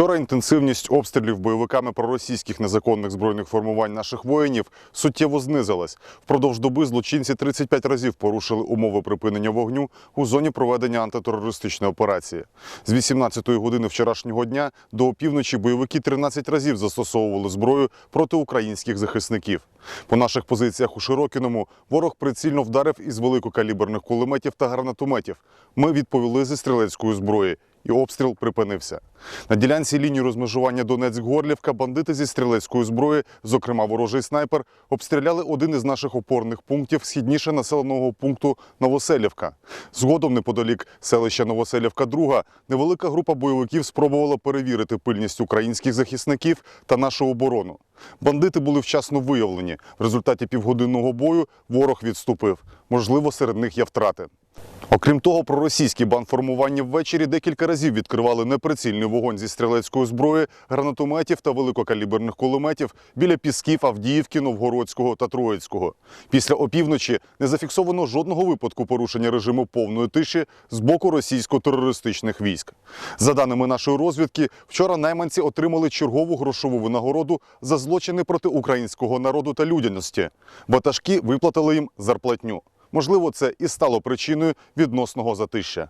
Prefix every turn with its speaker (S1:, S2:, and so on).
S1: Вчора інтенсивність обстрілів бойовиками проросійських незаконних збройних формувань наших воїнів суттєво знизилась. Впродовж доби злочинці 35 разів порушили умови припинення вогню у зоні проведення антитерористичної операції. З 18-ї години вчорашнього дня до опівночі бойовики 13 разів застосовували зброю проти українських захисників. По наших позиціях у Широкіному ворог прицільно вдарив із великокаліберних кулеметів та гранатометів. Ми відповіли зі стрілецької зброї і обстріл припинився. На ділянці лінії розмежування Донецьк-Горлівка бандити зі стрілецької зброї, зокрема ворожий снайпер, обстріляли один із наших опорних пунктів східніше населеного пункту Новоселівка. Згодом, неподалік селища Новоселівка, 2 невелика група бойовиків спробувала перевірити пильність українських захисників та нашу оборону. Бандити були вчасно виявлені. В результаті півгодинного бою ворог відступив. Можливо, серед них є втрати. Окрім того, проросійські бандформування ввечері декілька разів відкривали неприцільний вогонь зі стрілецької зброї, гранатометів та великокаліберних кулеметів біля Пісків, Авдіївки, Новгородського та Троїцького. Після опівночі не зафіксовано жодного випадку порушення режиму повної тиші з боку російсько-терористичних військ. За даними нашої розвідки, вчора найманці отримали чергову грошову винагороду за злочини проти українського народу та людяності. Ватажки виплатили їм зарплатню. Можливо, це і стало причиною відносного затища.